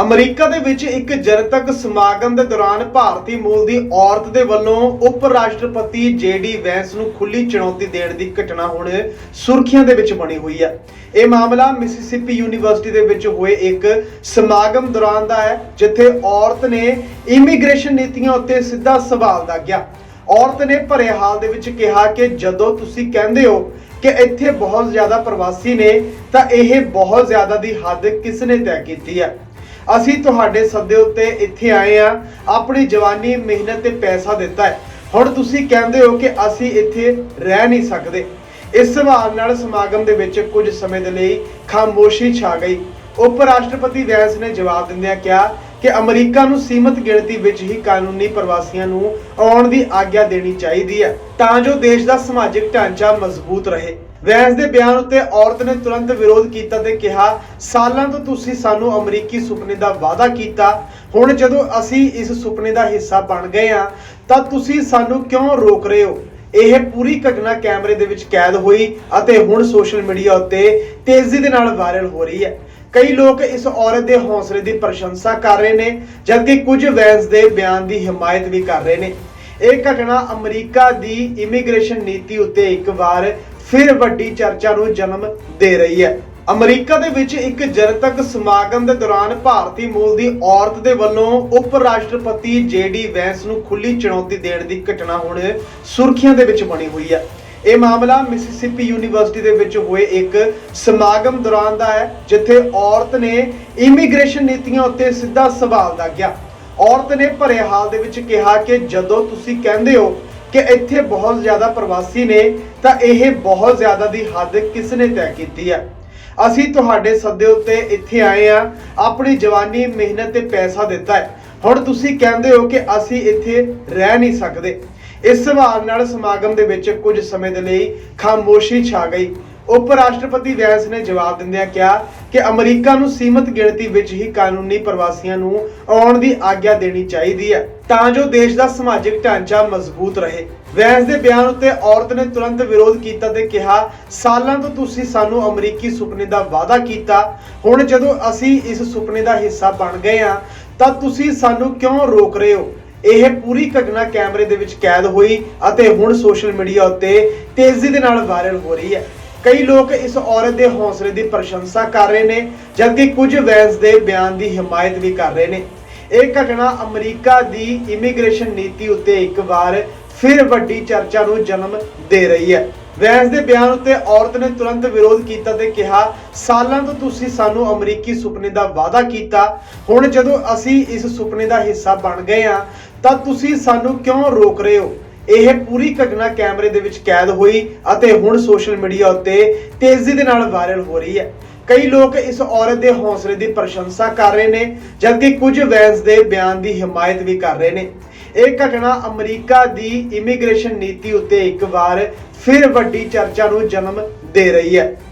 America ਦੇ ਵਿੱਚ ਇੱਕ ਜਨਤਕ ਸਮਾਗਮ ਦੇ ਦੌਰਾਨ ਭਾਰਤੀ ਮੂਲ ਦੀ ਔਰਤ ਦੇ ਵੱਲੋਂ ਉਪ ਰਾਸ਼ਟਰਪਤੀ ਜੇਡੀ ਵੈਂਸ ਨੂੰ ਖੁੱਲੀ ਚੁਣੌਤੀ ਦੇਣ ਦੀ ਘਟਨਾ ਹੁਣ ਸੁਰਖੀਆਂ ਦੇ ਵਿੱਚ ਬਣੀ ਹੋਈ ਹੈ। ਇਹ ਮਾਮਲਾ ਮਿਸਿਸਿਪੀ ਯੂਨੀਵਰਸਿਟੀ ਦੇ ਵਿੱਚ ਹੋਏ ਇੱਕ ਸਮਾਗਮ ਦੌਰਾਨ ਦਾ ਹੈ, ਜਿੱਥੇ ਔਰਤ ਨੇ ਇਮੀਗ੍ਰੇਸ਼ਨ ਨੀਤੀਆਂ ਉੱਤੇ ਸਿੱਧਾ ਸਵਾਲ ਦਾਗਿਆ। ਔਰਤ ਨੇ ਭਰੇ ਹਾਲ ਦੇ ਵਿੱਚ ਕਿਹਾ ਕਿ ਜਦੋਂ ਤੁਸੀਂ ਕਹਿੰਦੇ ਹੋ ਕਿ ਇੱਥੇ ਬਹੁਤ ਜ਼ਿਆਦਾ ਪ੍ਰਵਾਸੀ ਨੇ, ਤਾਂ ਇਹ ਬਹੁਤ ਜ਼ਿਆਦਾ ਦੀ ਹੱਦ ਕਿਸ ਨੇ ਤੈਅ ਕੀਤੀ ਹੈ। ਅਸੀਂ ਤੁਹਾਡੇ ਸੱਦੇ ਉੱਤੇ ਇੱਥੇ ਆਏ ਆ ਆਪਣੀ ਜਵਾਨੀ, ਮਿਹਨਤ ਤੇ ਪੈਸਾ ਦਿੱਤਾ ਹੈ। ਹੁਣ ਤੁਸੀਂ ਕਹਿੰਦੇ ਹੋ ਕਿ ਅਸੀਂ ਇੱਥੇ ਰਹਿ ਨਹੀਂ ਸਕਦੇ। ਇਸ ਸਵਾਲ ਨਾਲ ਸਮਾਗਮ ਦੇ ਵਿੱਚ ਕੁਝ ਸਮੇਂ ਦੇ ਲਈ ਖਾਮੋਸ਼ੀ ਛਾ ਗਈ। ਉਪ ਰਾਸ਼ਟਰਪਤੀ ਵੈਂਸ ਨੇ ਜਵਾਬ ਦਿੰਦਿਆਂ ਕਿਹਾ ਕਿ ਅਮਰੀਕਾ ਨੂੰ ਸੀਮਤ ਗਿਣਤੀ ਵਿੱਚ ਹੀ ਕਾਨੂੰਨੀ ਪ੍ਰਵਾਸੀਆਂ ਨੂੰ ਆਉਣ ਦੀ ਆਗਿਆ ਦੇਣੀ ਚਾਹੀਦੀ ਹੈ, ਤਾਂ ਜੋ ਦੇਸ਼ ਦਾ ਸਮਾਜਿਕ ਢਾਂਚਾ ਮਜ਼ਬੂਤ ਰਹੇ। ਵੈਂਸ ਦੇ ਬਿਆਨ ਉੱਤੇ ਔਰਤ ਨੇ ਤੁਰੰਤ ਵਿਰੋਧ ਕੀਤਾ ਤੇ ਕਿਹਾ, ਸਾਲਾਂ ਤੋਂ ਤੁਸੀਂ ਸਾਨੂੰ ਅਮਰੀਕੀ ਸੁਪਨੇ ਦਾ ਵਾਅਦਾ ਕੀਤਾ। ਹੁਣ ਜਦੋਂ ਅਸੀਂ ਇਸ ਸੁਪਨੇ ਦਾ ਹਿੱਸਾ ਬਣ ਗਏ ਆ ਤਾਂ ਤੁਸੀਂ ਸਾਨੂੰ ਕਿਉਂ ਰੋਕ ਰਹੇ ਹੋ? ਇਹ ਪੂਰੀ ਘਟਨਾ ਕੈਮਰੇ ਦੇ ਵਿੱਚ ਕੈਦ ਹੋਈ ਅਤੇ ਹੁਣ ਸੋਸ਼ਲ ਮੀਡੀਆ ਉੱਤੇ ਤੇਜ਼ੀ ਦੇ ਨਾਲ ਵਾਇਰਲ ਹੋ ਰਹੀ ਹੈ। ਕਈ ਲੋਕ ਇਸ ਔਰਤ ਦੇ ਹੌਸਲੇ ਦੀ ਪ੍ਰਸ਼ੰਸਾ ਕਰ ਰਹੇ ਨੇ, ਜਦਕਿ ਕੁਝ ਵੈਂਸ ਦੇ ਬਿਆਨ ਦੀ ਹਮਾਇਤ ਵੀ ਕਰ ਰਹੇ ਨੇ। ਇਹ ਘਟਨਾ ਅਮਰੀਕਾ ਦੀ ਇਮੀਗ੍ਰੇਸ਼ਨ ਨੀਤੀ ਉੱਤੇ ਇੱਕ ਵਾਰ ਫਿਰ ਵੱਡੀ ਚਰਚਾ ਨੂੰ ਜਨਮ ਦੇ ਰਹੀ ਹੈ। ਅਮਰੀਕਾ ਦੇ ਵਿੱਚ ਇੱਕ ਜਨਤਕ ਸਮਾਗਮ ਦੇ ਦੌਰਾਨ ਭਾਰਤੀ ਮੂਲ ਦੀ ਔਰਤ ਦੇ ਵੱਲੋਂ ਉਪ ਰਾਸ਼ਟਰਪਤੀ ਜੇਡੀ ਵੈਂਸ ਨੂੰ ਖੁੱਲੀ ਚੁਣੌਤੀ ਦੇਣ ਦੀ ਘਟਨਾ ਹੁਣ ਸੁਰਖੀਆਂ ਦੇ ਵਿੱਚ ਬਣੀ ਹੋਈ ਹੈ। ਇਹ ਮਾਮਲਾ ਮਿਸਿਸਿਪੀ ਯੂਨੀਵਰਸਿਟੀ ਦੇ ਵਿੱਚ ਹੋਏ ਇੱਕ ਸਮਾਗਮ ਦੌਰਾਨ ਦਾ ਹੈ, ਜਿੱਥੇ ਔਰਤ ਨੇ ਇਮੀਗ੍ਰੇਸ਼ਨ ਨੀਤੀਆਂ ਉੱਤੇ ਸਿੱਧਾ ਸਵਾਲ ਦਾਗਿਆ। ਔਰਤ ਨੇ ਭਰੇ ਹਾਲ ਦੇ ਵਿੱਚ ਕਿਹਾ ਕਿ ਜਦੋਂ ਤੁਸੀਂ ਕਹਿੰਦੇ ਹੋ ਕਿ ਇੱਥੇ ਬਹੁਤ ਜ਼ਿਆਦਾ ਪ੍ਰਵਾਸੀ ਨੇ, ਤਾਂ ਇਹ ਬਹੁਤ ਜ਼ਿਆਦਾ ਦੀ ਹੱਦ ਕਿਸ ਨੇ ਤੈਅ ਕੀਤੀ ਹੈ? ਅਸੀਂ ਤੁਹਾਡੇ ਸੱਦੇ ਉੱਤੇ ਇੱਥੇ ਆਏ ਆ ਆਪਣੀ ਜਵਾਨੀ, ਮਿਹਨਤ ਤੇ ਪੈਸਾ ਦਿੱਤਾ ਹੈ। ਹੁਣ ਤੁਸੀਂ ਕਹਿੰਦੇ ਹੋ ਕਿ ਅਸੀਂ ਇੱਥੇ ਰਹਿ ਨਹੀਂ ਸਕਦੇ। ਇਸ ਸਵਾਲ ਨਾਲ ਸਮਾਗਮ ਦੇ ਵਿੱਚ ਕੁਝ ਸਮੇਂ ਦੇ ਲਈ ਖਾਮੋਸ਼ੀ ਛਾ ਗਈ। ਉਪ ਰਾਸ਼ਟਰਪਤੀ ਵੈਂਸ ਨੇ ਜਵਾਬ ਦਿੰਦਿਆਂ ਕਿਹਾ ਕਿ ਅਮਰੀਕਾ ਨੂੰ ਸੀਮਤ ਗਿਣਤੀ ਵਿੱਚ ਹੀ ਕਾਨੂੰਨੀ ਪ੍ਰਵਾਸੀਆਂ ਨੂੰ ਆਉਣ ਦੀ ਆਗਿਆ ਦੇਣੀ ਚਾਹੀਦੀ ਹੈ, ਤਾਂ ਜੋ ਦੇਸ਼ ਦਾ ਸਮਾਜਿਕ ਢਾਂਚਾ ਮਜ਼ਬੂਤ ਰਹੇ। ਵੈਂਸ ਦੇ ਬਿਆਨ ਉੱਤੇ ਔਰਤ ਨੇ ਤੁਰੰਤ ਵਿਰੋਧ ਕੀਤਾ ਤੇ ਕਿਹਾ, ਸਾਲਾਂ ਤੋਂ ਤੁਸੀਂ ਸਾਨੂੰ ਅਮਰੀਕੀ ਸੁਪਨੇ ਦਾ ਵਾਅਦਾ ਕੀਤਾ। ਹੁਣ ਜਦੋਂ ਅਸੀਂ ਇਸ ਸੁਪਨੇ ਦਾ ਹਿੱਸਾ ਬਣ ਗਏ ਹਾਂ, ਤਾਂ ਤੁਸੀਂ ਸਾਨੂੰ ਕਿਉਂ ਰੋਕ ਰਹੇ ਹੋ? ਇਹ ਪੂਰੀ ਘਟਨਾ ਕੈਮਰੇ ਦੇ ਵਿੱਚ ਕੈਦ ਹੋਈ ਅਤੇ ਹੁਣ ਸੋਸ਼ਲ ਮੀਡੀਆ ਉੱਤੇ ਤੇਜ਼ੀ ਦੇ ਨਾਲ ਵਾਇਰਲ ਹੋ ਰਹੀ ਹੈ। ਕਈ ਲੋਕ ਇਸ ਔਰਤ ਦੇ ਹੌਸਲੇ ਦੀ ਪ੍ਰਸ਼ੰਸਾ ਕਰ ਰਹੇ ਨੇ, ਜਦਕਿ ਕੁਝ ਵੈਂਸ ਦੇ ਬਿਆਨ ਦੀ ਹਮਾਇਤ ਵੀ ਕਰ ਰਹੇ ਨੇ। ਇਹ ਘਟਨਾ ਅਮਰੀਕਾ ਦੀ ਇਮੀਗ੍ਰੇਸ਼ਨ ਨੀਤੀ ਉੱਤੇ ਇੱਕ ਵਾਰ ਫਿਰ ਵੱਡੀ ਚਰਚਾ ਨੂੰ ਜਨਮ ਦੇ ਰਹੀ ਹੈ। ਵੈਂਸ ਦੇ ਬਿਆਨ ਉੱਤੇ ਔਰਤ ਨੇ ਤੁਰੰਤ ਵਿਰੋਧ ਕੀਤਾ ਤੇ ਕਿਹਾ, ਸਾਲਾਂ ਤੋਂ ਤੁਸੀਂ ਸਾਨੂੰ ਅਮਰੀਕੀ ਸੁਪਨੇ ਦਾ ਵਾਅਦਾ ਕੀਤਾ। ਹੁਣ ਜਦੋਂ ਅਸੀਂ ਇਸ ਸੁਪਨੇ ਦਾ ਹਿੱਸਾ ਬਣ ਗਏ ਆ ਤਾਂ ਤੁਸੀਂ ਸਾਨੂੰ ਕਿਉਂ ਰੋਕ ਰਹੇ ਹੋ? ਇਹ ਪੂਰੀ ਘਟਨਾ ਕੈਮਰੇ ਦੇ ਵਿੱਚ ਕੈਦ ਹੋਈ ਅਤੇ ਹੁਣ ਸੋਸ਼ਲ ਮੀਡੀਆ ਉੱਤੇ ਤੇਜ਼ੀ ਦੇ ਨਾਲ ਵਾਇਰਲ ਹੋ ਰਹੀ ਹੈ। ਕਈ ਲੋਕ ਇਸ ਔਰਤ ਦੇ ਹੌਸਲੇ ਦੀ ਪ੍ਰਸ਼ੰਸਾ ਕਰ ਰਹੇ ਨੇ, ਜਦਕਿ ਕੁਝ ਵੈਂਸ ਦੇ ਬਿਆਨ ਦੀ ਹਮਾਇਤ ਵੀ ਕਰ ਰਹੇ ਨੇ। ਇਹ ਘਟਨਾ ਅਮਰੀਕਾ ਦੀ ਇਮੀਗ੍ਰੇਸ਼ਨ ਨੀਤੀ ਉੱਤੇ ਇੱਕ ਵਾਰ ਫਿਰ ਵੱਡੀ ਚਰਚਾ ਨੂੰ ਜਨਮ ਦੇ ਰਹੀ ਹੈ।